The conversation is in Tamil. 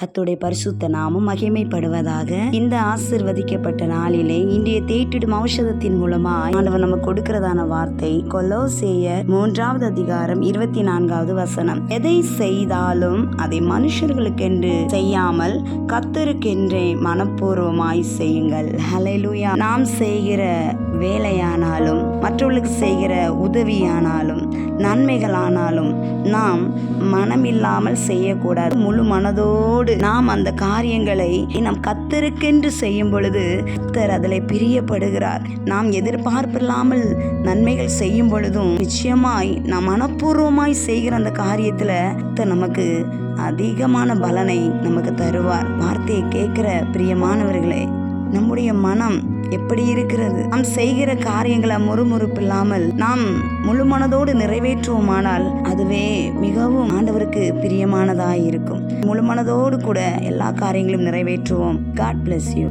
கத்துடைய பரிசுத்த நாமம் மகிமைப்படுவதாக இந்த ஆசிர்வதிக்கப்பட்ட நாளிலே இன்றைய தேட்டிடும் ஔஷதத்தின் மூலமா ஆண்டவர் நம்ம கொடுக்கிறதான வார்த்தை கொலோசேய மூன்றாவது அதிகாரம் இருபத்தி நான்காவது வசனம். எதை செய்தாலும் அதை மனுஷர்களுக்கென்று செய்யாமல் கத்தருக்கென்றே மனப்பூர்வமாய் செய்யுங்கள். ஹalleluya. நாம் செய்கிற வேலையானாலும் மற்றவர்களுக்கு செய்கிற உதவியானாலும் நன்மைகளானாலும் நாம் மனமில்லாமல் செய்யக்கூடாது. முழு மனதோடு நாம் அந்த காரியங்களை நம் கத்தருக்கென்று செய்யும் பொழுது கத்தர் அதில் பிரியப்படுகிறார். நாம் எதிர்பார்ப்பில்லாமல் நன்மைகள் செய்யும் பொழுதும் நிச்சயமாய் நாம் மனப்பூர்வமாய் செய்கிற அந்த காரியத்தில் நமக்கு அதிகமான பலனை நமக்கு தருவார். வார்த்தையை கேட்கிற பிரியமானவர்களே நம்முடைய மனம் எப்படி இருக்கிறது? நாம் செய்கிற காரியங்களை முறுமுறுப்பு இல்லாமல் நாம் முழு மனதோடு நிறைவேற்றுவோமானால் அதுவே மிகவும் ஆண்டவருக்கு பிரியமானதாய் இருக்கும். முழு மனதோடு கூட எல்லா காரியங்களும் நிறைவேற்றுவோம். God bless you